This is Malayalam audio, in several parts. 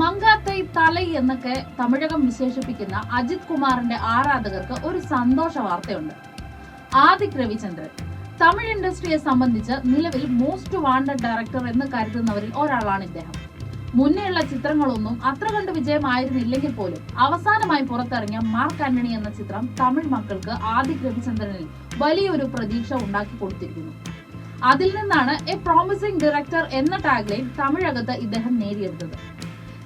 മങ്കാത്തൈ തലൈ എന്നൊക്കെ തമിഴകം വിശേഷിപ്പിക്കുന്ന അജിത് കുമാറിന്റെ ആരാധകർക്ക് ഒരു സന്തോഷ വാർത്തയുണ്ട്. ആദിക് രവിചന്ദ്രൻ. തമിഴ് ഇൻഡസ്ട്രിയെ സംബന്ധിച്ച് നിലവിൽ മോസ്റ്റ് വാണ്ടഡ് ഡയറക്ടർ എന്ന് കരുതുന്നവരിൽ ഒരാളാണ് ഇദ്ദേഹം. മുന്നേയുള്ള ചിത്രങ്ങളൊന്നും അത്ര കണ്ട് വിജയമായിരുന്നില്ലെങ്കിൽ പോലും അവസാനമായി പുറത്തിറങ്ങിയ മാർക്ക് ആന്റണി എന്ന ചിത്രം തമിഴ് മക്കൾക്ക് ആദിക് രവിചന്ദ്രനിൽ വലിയൊരു പ്രതീക്ഷ ഉണ്ടാക്കി കൊടുത്തിരിക്കുന്നു. അതിൽ നിന്നാണ് എ പ്രോമിസിംഗ് ഡയറക്ടർ എന്ന ടാഗ്ലൈൻ തമിഴകത്ത് ഇദ്ദേഹം നേടിയെടുത്തത്.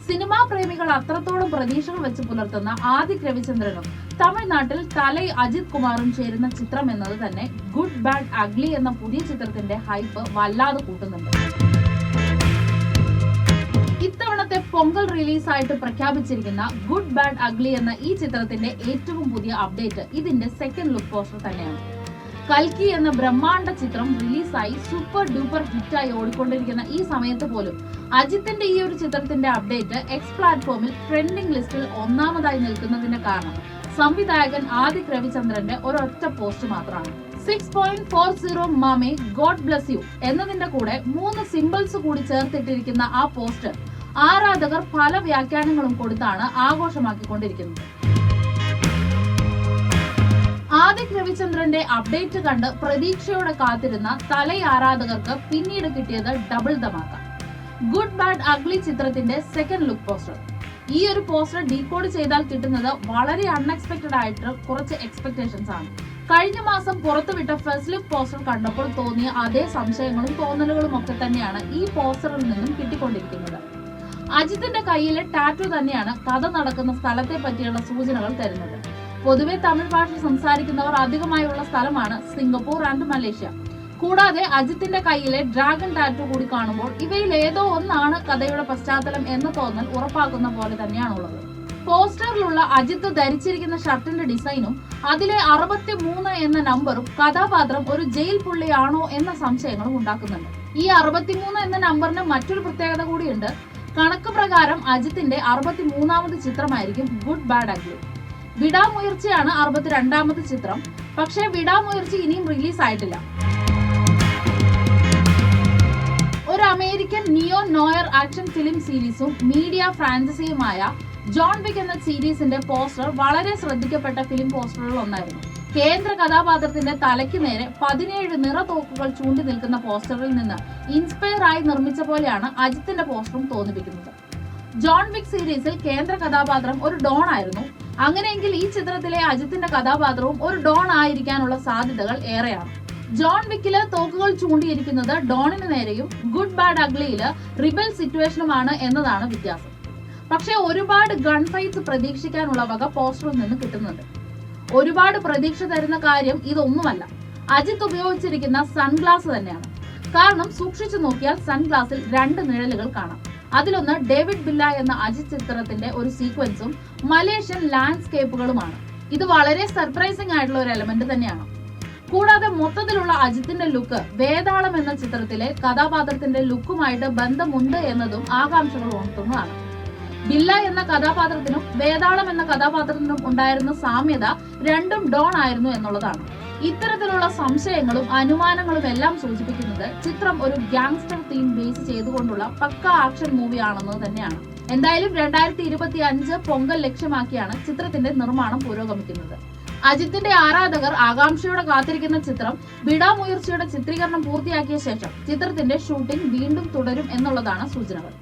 സിനിമാ പ്രേമികൾ അത്രത്തോളം പ്രതീക്ഷകൾ വെച്ച് പുലർത്തുന്ന ആദിക് രവിചന്ദ്രനും തമിഴ്നാട്ടിൽ കലൈ അജിത് കുമാറും ചേരുന്ന ചിത്രം എന്നത് തന്നെ ഗുഡ് ബാഡ് അഗ്ലി എന്ന പുതിയ ചിത്രത്തിന്റെ ഹൈപ്പ് വല്ലാതെ കൂട്ടുന്നുണ്ട്. ഇത്തവണത്തെ പൊങ്കൽ റിലീസായിട്ട് പ്രഖ്യാപിച്ചിരിക്കുന്ന ഗുഡ് ബാഡ് അഗ്ലി എന്ന ഈ ചിത്രത്തിന്റെ ഏറ്റവും പുതിയ അപ്ഡേറ്റ് ഇതിന്റെ സെക്കൻഡ് ലുക്ക് പോസ്റ്റർ തന്നെയാണ്. കൽക്കി എന്ന ബ്രഹ്മാണ്ഡ ചിത്രം റിലീസായി സൂപ്പർ ഡൂപ്പർ ഹിറ്റായി ഓടിക്കൊണ്ടിരിക്കുന്ന ഈ സമയത്ത് പോലും അജിത്തിന്റെ ഈ ഒരു ചിത്രത്തിന്റെ അപ്ഡേറ്റ് എക്സ് പ്ലാറ്റ്ഫോമിൽ ട്രെൻഡിംഗ് ലിസ്റ്റിൽ ഒന്നാമതായി നിൽക്കുന്നതിന്റെ കാരണം സംവിധായകൻ ആദിക് രവിചന്ദ്രന്റെ ഒരൊറ്റ പോസ്റ്റ് മാത്രമാണ്. സിക്സ് പോയിന്റ് ഫോർ സീറോ മാമേ ഗോഡ് ബ്ലസ് യു എന്നതിന്റെ കൂടെ മൂന്ന് സിമ്പിൾസ് കൂടി ചേർത്തിട്ടിരിക്കുന്ന ആ പോസ്റ്റ് ആരാധകർ പല വ്യാഖ്യാനങ്ങളും കൊടുത്താണ് ആഘോഷമാക്കിക്കൊണ്ടിരിക്കുന്നത്. ആദിക് രവിചന്ദ്രന്റെ അപ്ഡേറ്റ് കണ്ട് പ്രതീക്ഷയോടെ കാത്തിരുന്ന തലൈ ആരാധകർക്ക് പിന്നീട് കിട്ടിയത് ഡബിൾ ധമാക്ക ഗുഡ് ബാഡ് അഗ്ലി ചിത്രത്തിന്റെ സെക്കൻഡ് ലുക്ക് പോസ്റ്റർ ഈ ഒരു പോസ്റ്റർ ഡീകോഡ് ചെയ്താൽ കിട്ടുന്നത് വളരെ അൺഎക്സ്പെക്ടഡ് ആയിട്ട് കുറച്ച് എക്സ്പെക്ടേഷൻസ് ആണ്. കഴിഞ്ഞ മാസം പുറത്തുവിട്ട ഫസ്റ്റ് ലുക്ക് പോസ്റ്റർ കണ്ടപ്പോൾ തോന്നിയ അതേ സംശയങ്ങളും തോന്നലുകളും ഒക്കെ തന്നെയാണ് ഈ പോസ്റ്ററിൽ നിന്നും കിട്ടിക്കൊണ്ടിരിക്കുന്നത്. അജിത്തിന്റെ കയ്യിലെ ടാറ്റു തന്നെയാണ് കഥ നടക്കുന്ന സ്ഥലത്തെ പറ്റിയുള്ള സൂചനകൾ തരുന്നത്. പൊതുവെ തമിഴ് ഭാഷ സംസാരിക്കുന്നവർ അധികമായുള്ള സ്ഥലമാണ് സിംഗപ്പൂർ ആൻഡ് മലേഷ്യ. കൂടാതെ അജിത്തിന്റെ കയ്യിലെ ഡ്രാഗൺ ടാറ്റു കൂടി കാണുമ്പോൾ ഇവയിൽ ഏതോ ഒന്നാണ് കഥയുടെ പശ്ചാത്തലം എന്ന് തോന്നൽ ഉറപ്പാക്കുന്ന പോലെ തന്നെയാണുള്ളത്. പോസ്റ്ററിലുള്ള അജിത്ത് ധരിച്ചിരിക്കുന്ന ഷർട്ടിന്റെ ഡിസൈനും അതിലെ അറുപത്തി മൂന്ന് എന്ന നമ്പറും കഥാപാത്രം ഒരു ജയിൽ പുള്ളിയാണോ എന്ന സംശയങ്ങളും ഉണ്ടാക്കുന്നുണ്ട്. ഈ അറുപത്തിമൂന്ന് എന്ന നമ്പറിന് മറ്റൊരു പ്രത്യേകത കൂടിയുണ്ട്. കണക്ക് പ്രകാരം അജിത്തിന്റെ അറുപത്തി മൂന്നാമത് ചിത്രമായിരിക്കും ഗുഡ് ബാഡ് അഗ്ലി. വിടാമുയർച്ചയാണ് അറുപത്തിരണ്ടാമത്തെ ചിത്രം. പക്ഷേ വിടാമുയർച്ച ഇനിയും റിലീസ് ആയിട്ടില്ല. ഒരു American neo noir action film സീരീസും മീഡിയ ഫ്രാഞ്ചസിയുമായ ജോൺ വിക് എന്ന സീരീസിന്റെ പോസ്റ്റർ വളരെ ശ്രദ്ധിക്കപ്പെട്ട ഫിലിം പോസ്റ്ററുകൾ ഒന്നായിരുന്നു കേന്ദ്ര കഥാപാത്രത്തിന്റെ തലയ്ക്ക് നേരെ പതിനേഴ് നിറതോക്കുകൾ ചൂണ്ടി നിൽക്കുന്ന പോസ്റ്ററിൽ നിന്ന് ഇൻസ്പയർ ആയി നിർമ്മിച്ച പോലെയാണ് അജിത്തിന്റെ പോസ്റ്ററും തോന്നിപ്പിക്കുന്നത്. ജോൺ വിക് സീരീസിൽ കേന്ദ്ര കഥാപാത്രം ഒരു ഡോൺ ആയിരുന്നു. അങ്ങനെയെങ്കിൽ ഈ ചിത്രത്തിലെ അജിത്തിന്റെ കഥാപാത്രവും ഒരു ഡോൺ ആയിരിക്കാനുള്ള സാധ്യതകൾ ഏറെയാണ്. ജോൺ വിക്കിൽ തോക്കുകൾ ചൂണ്ടിയിരിക്കുന്നത് ഡോണിന് നേരെയും ഗുഡ് ബാഡ് അഗ്ലിയിൽ റിബൽ സിറ്റുവേഷനുമാണ് എന്നതാണ് വ്യത്യാസം. പക്ഷേ ഒരുപാട് ഗൺ ഫൈറ്റ്സ് പ്രതീക്ഷിക്കാനുള്ള വക പോസ്റ്ററിൽ നിന്ന് കിട്ടുന്നുണ്ട്. ഒരുപാട് പ്രതീക്ഷ തരുന്ന കാര്യം ഇതൊന്നുമല്ല. അജിത്ത് ഉപയോഗിച്ചിരിക്കുന്ന സൺഗ്ലാസ് തന്നെയാണ്. കാരണം സൂക്ഷിച്ചു നോക്കിയാൽ സൺഗ്ലാസിൽ രണ്ട് നിഴലുകൾ കാണാം. അതിലൊന്ന് ഡേവിഡ് ബില്ല എന്ന അജിത് ചിത്രത്തിന്റെ ഒരു സീക്വൻസും മലേഷ്യൻ ലാൻഡ്സ്കേപ്പുകളുമാണ് ഇത് വളരെ സർപ്രൈസിംഗ് ആയിട്ടുള്ള ഒരു എലമെന്റ് തന്നെയാണ്. കൂടാതെ മൊത്തത്തിലുള്ള അജിത്തിന്റെ ലുക്ക് വേതാളം എന്ന ചിത്രത്തിലെ കഥാപാത്രത്തിന്റെ ലുക്കുമായിട്ട് ബന്ധമുണ്ട് എന്നതും ആകാംക്ഷകൾ ഉണർത്തുന്നതാണ്. ബില്ല എന്ന കഥാപാത്രത്തിനും വേതാളം എന്ന കഥാപാത്രത്തിനും ഉണ്ടായിരുന്ന സാമ്യത രണ്ടും ഡോൺ ആയിരുന്നു എന്നുള്ളതാണ്. ഇത്തരത്തിലുള്ള സംശയങ്ങളും അനുമാനങ്ങളും എല്ലാം സൂചിപ്പിക്കുന്നത് ചിത്രം ഒരു ഗ്യാങ്സ്റ്റർ തീം ബേസ് ചെയ്തുകൊണ്ടുള്ള പക്ക ആക്ഷൻ മൂവി ആണെന്നത് തന്നെയാണ്. എന്തായാലും രണ്ടായിരത്തി ഇരുപത്തി അഞ്ച് പൊങ്കൽ ലക്ഷ്യമാക്കിയാണ് ചിത്രത്തിന്റെ നിർമ്മാണം പുരോഗമിക്കുന്നത്. അജിത്തിന്റെ ആരാധകർ ആകാംക്ഷയോടെ കാത്തിരിക്കുന്ന ചിത്രം ബിഡാമുയർച്ചയുടെ ചിത്രീകരണം പൂർത്തിയാക്കിയ ശേഷം ചിത്രത്തിന്റെ ഷൂട്ടിംഗ് വീണ്ടും തുടരും എന്നുള്ളതാണ് സൂചനകൾ.